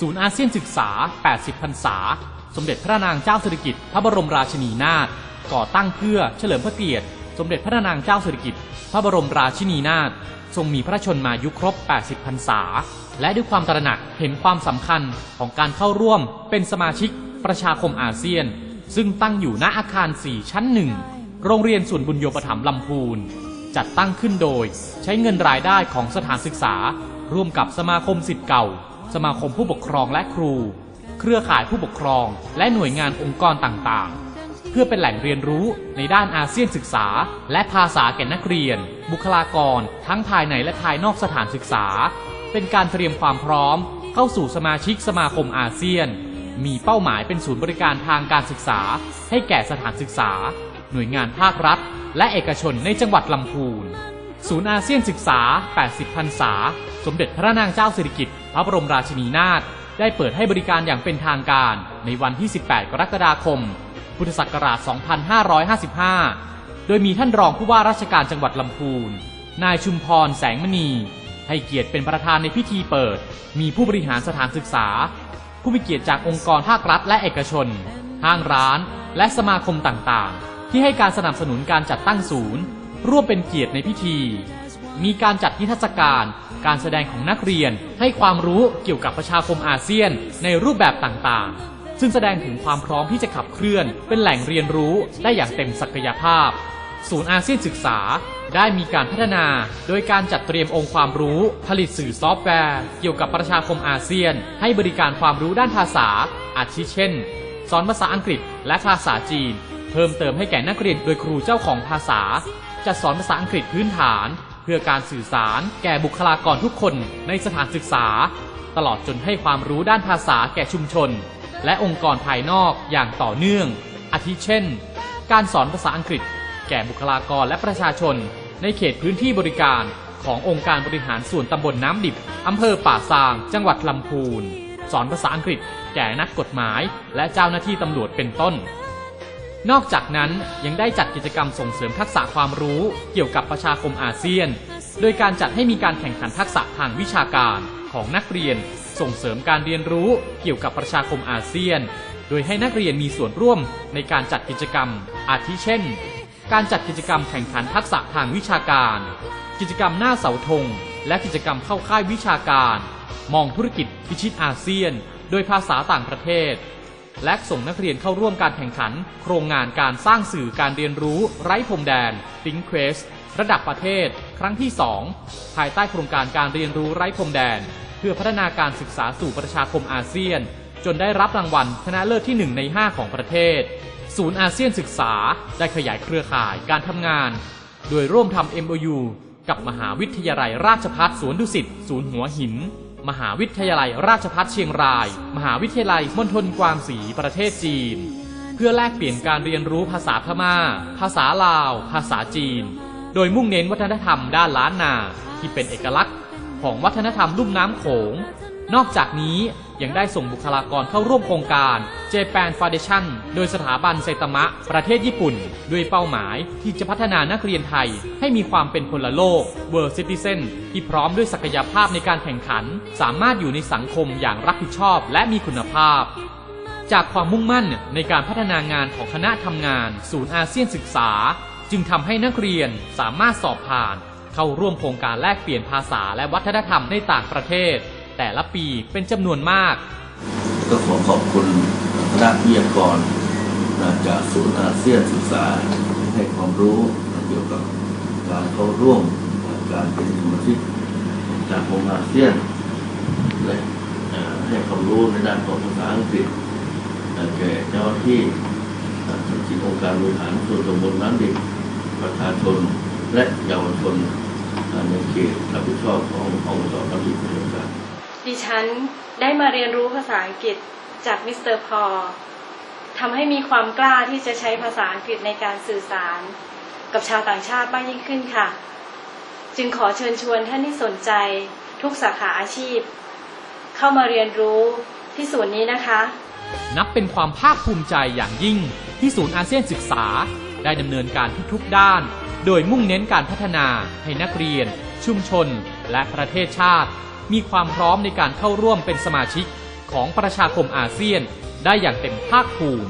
ศูนย์อาเซียนศึกษา 80 พรรษา สมเด็จพระนางเจ้าสิริกิติ์พระบรมราชินีนาถ ก่อตั้งเพื่อเฉลิมพระเกียรติ สมเด็จพระนางเจ้าสิริกิติ์พระบรมราชินีนาถ ทรงมีพระชนมายุครบ 80 พรรษา และด้วยความตระหนักเห็นความสำคัญของการเข้าร่วมเป็นสมาชิกประชาคมอาเซียน ซึ่งตั้งอยู่ณอาคาร 4 ชั้นหนึ่ง โรงเรียนส่วนบุญโยปถัมลำพูน จัดตั้งขึ้นโดย ใช้เงินรายได้ของสถานศึกษา ร่วมกับสมาคมสิทธิ์เก่า สมาคมผู้ปกครองและครู เครือข่ายผู้ปกครองและหน่วยงานองค์กรต่างๆ เพื่อเป็นแหล่งเรียนรู้ในด้านอาเซียนศึกษา และภาษาแก่นักเรียน บุคลากร ทั้งภายในและภายนอกสถานศึกษา เป็นการเตรียมความพร้อม เข้าสู่สมาชิกสมาคมอาเซียน มีเป้าหมายเป็นศูนย์บริการทางการศึกษา ให้แก่สถานศึกษา หน่วยงานภาครัฐ และเอกชนในจังหวัดลำพูน ศูนย์อาเซียนศึกษา 80พรรษา สมเด็จพระนางเจ้าสิริกิติ์พระบรมราชินีนาถ ได้เปิดให้บริการอย่างเป็นทางการในวันที่ 18 กรกฎาคม พุทธศักราช 2555 โดยมีท่านรองผู้ว่าราชการจังหวัดลำพูน นายชุมพร แสงมณี ให้เกียรติเป็นประธานในพิธีเปิด มีผู้บริหารสถานศึกษา ผู้มีเกียรติจากองค์กรภาครัฐและเอกชน ห้างร้าน และสมาคมต่างๆ ที่ให้การสนับสนุนการจัดตั้งศูนย์ ร่วมเป็นเกียรติในพิธี มีการจัดนิทรรศการ การแสดงของนักเรียน ให้ความรู้เกี่ยวกับประชาคมอาเซียนในรูปแบบต่างๆ ซึ่งแสดงถึงความพร้อมที่จะขับเคลื่อน เป็นแหล่งเรียนรู้ได้อย่างเต็มศักยภาพ ศูนย์อาเซียนศึกษาได้มีการพัฒนา โดยการจัดเตรียมองค์ความรู้ผลิตสื่อซอฟต์แวร์เกี่ยวกับประชาคมอาเซียน ให้บริการความรู้ด้านภาษา อาทิเช่น สอนภาษาอังกฤษและภาษาจีน เพิ่มเติมให้แก่นักเรียนโดยครูเจ้าของภาษา จะสอนภาษาอังกฤษพื้นฐาน เพื่อการสื่อสารแก่บุคลากรทุกคนในสถานศึกษา ตลอดจนให้ความรู้ด้านภาษาแก่ชุมชน และองค์กรภายนอกอย่างต่อเนื่อง อาทิเช่น การสอนภาษาอังกฤษ แก่บุคลากรและประชาชน ในเขตพื้นที่บริการขององค์การบริหารส่วนตำบลน้ำดิบอำเภอป่าซาง จังหวัดลำพูน สอนภาษาอังกฤษ แก่นักกฎหมาย และเจ้าหน้าที่ตำรวจเป็นต้น นอกจากนั้นยังได้จัดกิจกรรมส่งเสริมทักษะความรู้เกี่ยวกับประชาคมอาเซียน โดยการจัดให้มีการแข่งขันทักษะทางวิชาการของนักเรียน ส่งเสริมการเรียนรู้เกี่ยวกับประชาคมอาเซียน โดยให้นักเรียนมีส่วนร่วมในการจัดกิจกรรม อาทิเช่น การจัดกิจกรรมแข่งขันทักษะทางวิชาการ กิจกรรมหน้าเสาธง และกิจกรรมเข้าค่ายวิชาการ มองธุรกิจพิชิตอาเซียน โดยภาษาต่างประเทศ และส่งนักเรียนเข้าร่วมการแข่งขัน โครงงานการสร้างสื่อการเรียนรู้ไร้พรมแดน Think Quest ระดับประเทศ ครั้งที่ 2 ภายใต้โครงการการเรียนรู้ไร้พรมแดน เพื่อพัฒนาการศึกษาสู่ประชาคมอาเซียน จนได้รับรางวัลชนะเลิศที่ 1 ใน 5 ของประเทศ ศูนย์อาเซียนศึกษาได้ขยายเครือข่ายการทำงาน โดยร่วมทำ MOU กับมหาวิทยาลัยราชภัฏสวนดุสิตศูนย์หัวหิน มหาวิทยาลัยราชพัฒเชียงราย มหาวิทยาลัยมณฑลกวางสีประเทศจีน เพื่อแลกเปลี่ยนการเรียนรู้ภาษาพม่า ภาษาลาว ภาษาจีน โดยมุ่งเน้นวัฒนธรรมด้านล้านนาที่เป็นเอกลักษณ์ของวัฒนธรรมลุ่มน้ำโขง นอกจากนี้ ยังได้ส่งบุคลากรเข้าร่วมโครงการ Japan Foundation โดยสถาบันไซตามะ ประเทศญี่ปุ่น ด้วยเป้าหมายที่จะพัฒนานักเรียนไทย ให้มีความเป็นพลโลก World Citizen ที่พร้อมด้วยศักยภาพในการแข่งขัน สามารถอยู่ในสังคมอย่างรับผิดชอบและมีคุณภาพจากความมุ่งมั่นในการพัฒนางานของคณะทำงาน ศูนย์อาเซียนศึกษา จึงทำให้นักเรียนสามารถสอบผ่าน เข้าร่วมโครงการแลกเปลี่ยนภาษาและวัฒนธรรมในต่างประเทศ แต่ละปีเป็นจำนวนมาก ก็ขอขอบคุณคณะวิทยากรจากศูนย์อาเซียนศึกษาให้ความรู้เกี่ยวกับการเข้าร่วมการเป็นสมาชิกจากองค์อาเซียนและให้ความรู้ในด้านของภาษาอังกฤษแก่เจ้าหน้าที่เอ่อสมาชิกองค์การบริหารส่วนตำบลน้ำดิบประชาชนและเยาวชนในเขตรับผิดชอบขององค์กรน้ำดิบเดียวกัน ดิฉันได้มาเรียนรู้ภาษาอังกฤษจากมิสเตอร์พอลทำให้มีความกล้าที่จะใช้ภาษาอังกฤษในการสื่อสาร กับชาวต่างชาติมากยิ่งขึ้นค่ะ จึงขอเชิญชวนท่านที่สนใจทุกสาขาอาชีพ เข้ามาเรียนรู้ที่ศูนย์นี้นะคะ นับเป็นความภาคภูมิใจอย่างยิ่งที่ศูนย์อาเซียนศึกษา ได้ดำเนินการทุกๆด้าน โดยมุ่งเน้นการพัฒนาให้นักเรียน ชุมชน และประเทศชาติ มีความพร้อมในการเข้าร่วมเป็นสมาชิกของประชาคมอาเซียนได้อย่างเต็มภาคภูมิ